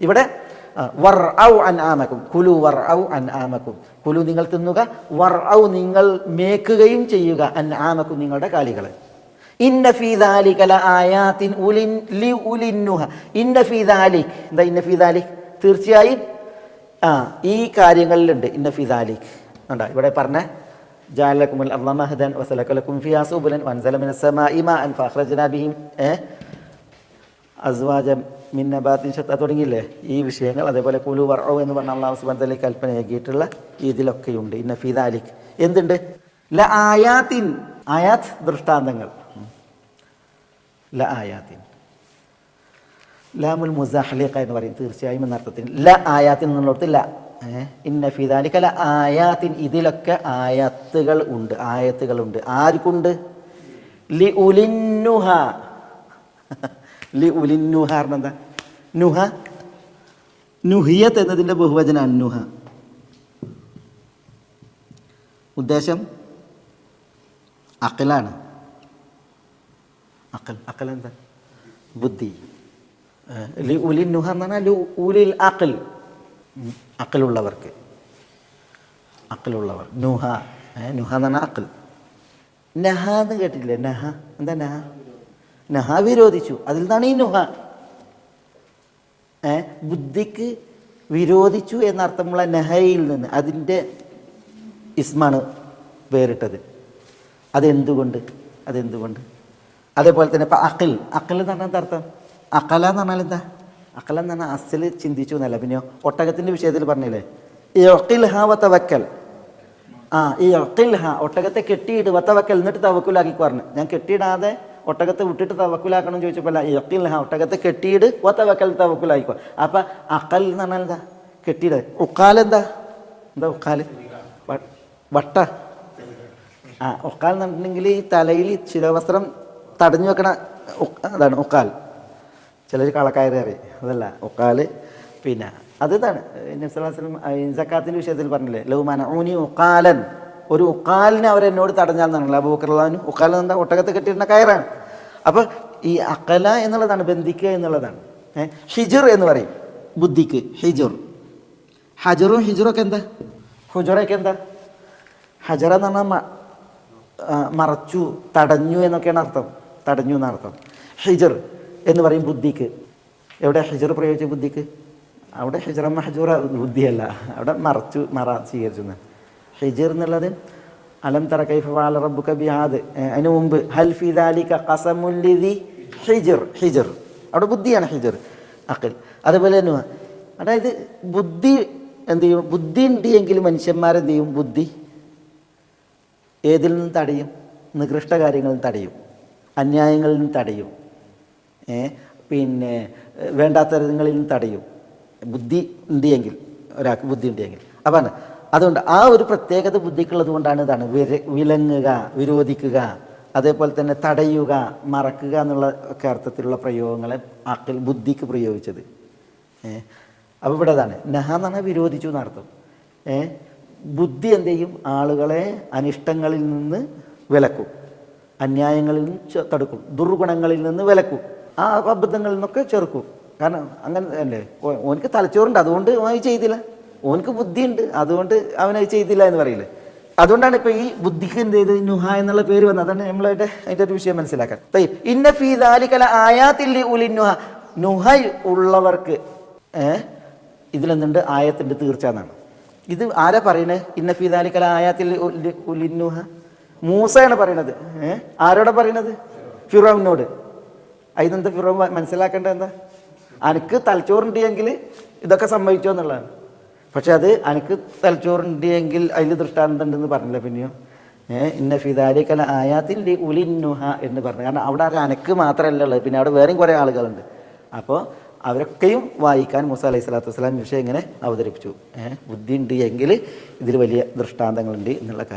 ഇവിടെ വർ ഔ അൻ ആമക്കും കുലു വർ ഔ അൻ ആമക്കും കുലു നിങ്ങൾ തിന്നുക വർ ഔ നിങ്ങൾ മേക്കുകയും ചെയ്യുക അൻ ആമക്കും നിങ്ങളുടെ ഫീദാലിക് തീർച്ചയായും ആ ഈ കാര്യങ്ങളിലുണ്ട് ഇന്ന ഫീദാലിക് ഉണ്ടോ ഇവിടെ പറഞ്ഞ ജാലക്കുമുൽ അള്ളാഹദൻ വസലക്കുലക്കും ഫിയാസുബുലൻ വൻസലമിൻ സമാഇ മാ അൻ ഫഖ്റജ്നാ ബിഹിം ഏ? അസ്വാജം മിന്നബാത്തിൻ ഷത്ത തുടങ്ങിയില്ലേ? ഈ വിഷയങ്ങൾ അതേപോലെ കുലു വർഔ എന്ന് പറഞ്ഞ അള്ളാഹു സുബന്ധലി കൽപ്പനയാക്കിയിട്ടുള്ള ഇതിലൊക്കെയുണ്ട്. ഇന്ന ഫിദാലിക് എന്തുണ്ട്? ല ആയാത്തിൻ. ആയാത്ത് ദൃഷ്ടാന്തങ്ങൾ. ല ആയാത്തിൻ. ലാമുൽ മുസാഹലിഖ എന്ന് പറയും തീർച്ചയായും എന്നർത്ഥത്തിൽ ല ആയാത്തിൻ എന്നുള്ളത് ല? ഇന്ന ഫിദാലിക ല ആയാത്തിൻ. ഇതിലൊക്കെ ആയത്തുകൾ ഉണ്ട്. ആയത്തുകളുണ്ട് ആർക്കുണ്ട്? ലി ഉലിന്നുഹ ലി നുഹിയത്ത് എന്നതിന്റെ ബഹുവചനാണ് നുഹ ഉദ്ദേശം? അക്കലാണ് അക്കൽ അക്കൽ എന്താ? ബുദ്ധി. ലി ഉലിൻ നുഹ എന്ന് പറഞ്ഞാൽ ഉലിൽ അക്കൽ അക്കലുള്ളവർക്ക് അക്കലുള്ളവർ നുഹ. നുഹ എന്ന് പറഞ്ഞാൽ അക്കൽ നഹ എന്ന് കേട്ടിട്ടില്ലേ? നഹ. എന്താ നഹ? നഹ വിരോധിച്ചു. അതിൽ നിന്നാണ് ഈ നുഹ. ബുദ്ധിക്ക് വിരോധിച്ചു എന്നർത്ഥമുള്ള നഹയിൽ നിന്ന് അതിന്റെ ഇസ്മാണ് വേറിട്ടത്. അതെന്തുകൊണ്ട്? അതെന്തുകൊണ്ട്? അതേപോലെ തന്നെ ഇപ്പം അഖിൽ. അഖിൽ എന്ന് പറഞ്ഞാൽ അർത്ഥം? അക്കല എന്ന് പറഞ്ഞാൽ എന്താ? അക്കല എന്ന് പറഞ്ഞാൽ അസിൽ ചിന്തിച്ചു എന്നല്ല. പിന്നെ ഒട്ടകത്തിന്റെ വിഷയത്തിൽ പറഞ്ഞില്ലേ? ഈ ഒക്കിൽ ഹാ വത്തവക്കൽ ആ ഈ ഒക്കിൽ ഹാ ഒട്ടകത്തെ കെട്ടിയിട്ട് വത്തവക്കൽ എന്നിട്ട് തവക്കുലാക്കി പറഞ്ഞു. ഞാൻ കെട്ടിയിടാതെ ഒട്ടകത്തെ വിട്ടിട്ട് തവക്കുലാക്കണം ചോദിച്ചപ്പോൾ അല്ല ഹാ ഒട്ടകത്തെ കെട്ടിയിട്ട് ഓ തവക്കൽ തവക്കുലായിക്കോ. അപ്പം അക്കൽ എന്ന് പറഞ്ഞാൽ എന്താ? കെട്ടിയിട. ഉക്കാൽ എന്താ? എന്താ ഉക്കാൽ വട്ട. ആ ഒക്കാൽ എന്ന് പറഞ്ഞിട്ടുണ്ടെങ്കിൽ ഈ തലയിൽ ശിരോവസ്ത്രം തടഞ്ഞു വെക്കണ അതാണ് ഒക്കാൽ ചിലർ കളക്കായർ അറിയും അതല്ല ഒക്കാൽ പിന്നെ അത് ഇതാണ്. നബ്സലാസ്ലം ഇൻസക്കാത്തിന്റെ വിഷയത്തിൽ പറഞ്ഞില്ലേ? ലൗമാന ഊനി ഉക്കാലൻ ഒരു ഉക്കാലിനെ അവരെന്നോട് തടഞ്ഞാൽ എന്നാണല്ലോ അബൂക്കർലാനു ഉക്കാലൻ എന്താ ഒട്ടകത്ത് കെട്ടിയിരുന്ന കയറാണ്. അപ്പോൾ ഈ അക്കല എന്നുള്ളതാണ് ബന്ധിക്കുക എന്നുള്ളതാണ്. ഹിജുർ എന്ന് പറയും ബുദ്ധിക്ക് ഹിജുർ. ഹജറും ഹിജുറും ഒക്കെ എന്താ? ഹുജറൊക്കെ എന്താ? ഹജറ എന്ന് പറഞ്ഞാൽ മറച്ചു തടഞ്ഞു എന്നൊക്കെയാണ് അർത്ഥം. തടഞ്ഞു എന്നർത്ഥം ഹിജർ എന്ന് പറയും ബുദ്ധിക്ക്. എവിടെ ഹിജർ പ്രയോഗിച്ച ബുദ്ധിക്ക്? അവിടെ ഹിജറ മഹജൂറ ബുദ്ധിയല്ല. അവിടെ മറച്ചു മറ സ്വീകരിച്ചു. ഹിജർ എന്നുള്ളത് അലം തറ കൈഫ വാല റബ്ബുക ബിഹാദ്. അതിന് മുമ്പ് ഹൽഫി ദാലിക കസമുല്ലിദി ഹിജിർ ഹിജിർ. അവിടെ ബുദ്ധിയാണ് ഹിജിർ അഖിൽ. അതുപോലെ തന്നെ അതായത് ബുദ്ധി എന്ത് ചെയ്യും? ബുദ്ധി ഉണ്ടെങ്കിൽ മനുഷ്യന്മാരെന്ത് ചെയ്യും? ബുദ്ധി ഏതിൽ നിന്നും തടയും? നികൃഷ്ട കാര്യങ്ങളിൽ തടയും. അന്യായങ്ങളിൽ നിന്ന് തടയും. പിന്നെ വേണ്ടാത്തരങ്ങളിൽ നിന്ന് തടയും. ബുദ്ധി ഉണ്ടെങ്കിൽ ഒരാൾക്ക് ബുദ്ധി ഉണ്ടെങ്കിൽ. അപ്പം അതുകൊണ്ട് ആ ഒരു പ്രത്യേകത ബുദ്ധിക്കുള്ളത് കൊണ്ടാണ് ഇതാണ്. വിലങ്ങുക വിരോധിക്കുക അതേപോലെ തന്നെ തടയുക മറക്കുക എന്നുള്ള ഒക്കെ അർത്ഥത്തിലുള്ള പ്രയോഗങ്ങളെ ആക്കൽ ബുദ്ധിക്ക് പ്രയോഗിച്ചത്. ഏ? അപ്പോൾ ഇവിടെ അതാണ്. നഹ എന്ന് വിരോധിച്ചു എന്നർത്ഥം. ഏ? ബുദ്ധി എന്ത് ചെയ്യും? ആളുകളെ അനിഷ്ടങ്ങളിൽ നിന്ന് വിലക്കും. അന്യായങ്ങളിൽ നിന്ന് തടുക്കും. ദുർഗുണങ്ങളിൽ നിന്ന് വിലക്കും. ആ അബദ്ധങ്ങളിൽ നിന്നൊക്കെ ചെറുക്കും. കാരണം അങ്ങനെ അല്ലേ? ഓനിക്ക് തലച്ചോറുണ്ട്. അതുകൊണ്ട് ചെയ്തില്ല. ഓനക്ക് ബുദ്ധിയുണ്ട്. അതുകൊണ്ട് അവനത് ചെയ്തില്ല എന്ന് പറയില്ലേ? അതുകൊണ്ടാണ് ഇപ്പൊ ഈ ബുദ്ധിക്ക് എന്ത് ചെയ്ത്? നുഹ എന്നുള്ള പേര് വന്നത്. അതാണ് നമ്മളായിട്ട് അതിന്റെ ഒരു വിഷയം മനസ്സിലാക്കാൻ. ഇന്ന ഫീ ആയാത്തില്ലേ ഉലി നുഹ. നുഹ ഉള്ളവർക്ക് ഏഹ് ഇതിലെന്തുണ്ട്? ആയത്തിന്റെ തീർച്ച എന്നാണ്. ഇത് ആരാ പറയണേ? ഇന്ന ഫീ ദാലികല ആയാത്തിൽ ഉലി- ഉലിന്നുഹ മൂസയാണ് പറയണത്. ഏഹ് ആരോടാ പറയണത്? ഫിറോവിനോട്. അതിനെന്താ ഫിറോ മനസ്സിലാക്കേണ്ടത് എന്താ? അനക്ക് തലച്ചോറുണ്ട് എങ്കിൽ ഇതൊക്കെ സംഭവിച്ചോ എന്നുള്ളതാണ്. പക്ഷെ അത് എനിക്ക് തലച്ചോറുണ്ട് എങ്കിൽ അതിൽ ദൃഷ്ടാന്തം ഉണ്ടെന്ന് പറഞ്ഞില്ല പിന്നെയോ? ഇന്ന ഫിദാലിക്കല ആയാത്തിൽ ഉലിന്നുഹ എന്ന് പറഞ്ഞു. കാരണം അവിടെ ആ അനക്ക് മാത്രമല്ല ഉള്ളത്. പിന്നെ അവിടെ വേറെയും കുറേ ആളുകളുണ്ട്. അപ്പോൾ അവരൊക്കെയും വായിക്കാൻ മൂസ അലൈഹി സ്വലാത്തു വസ്സലാം വിഷയം ഇങ്ങനെ അവതരിപ്പിച്ചു. ബുദ്ധി ഉണ്ട് എങ്കിൽ ഇതിൽ വലിയ ദൃഷ്ടാന്തങ്ങളുണ്ട് എന്നുള്ള കാര്യം.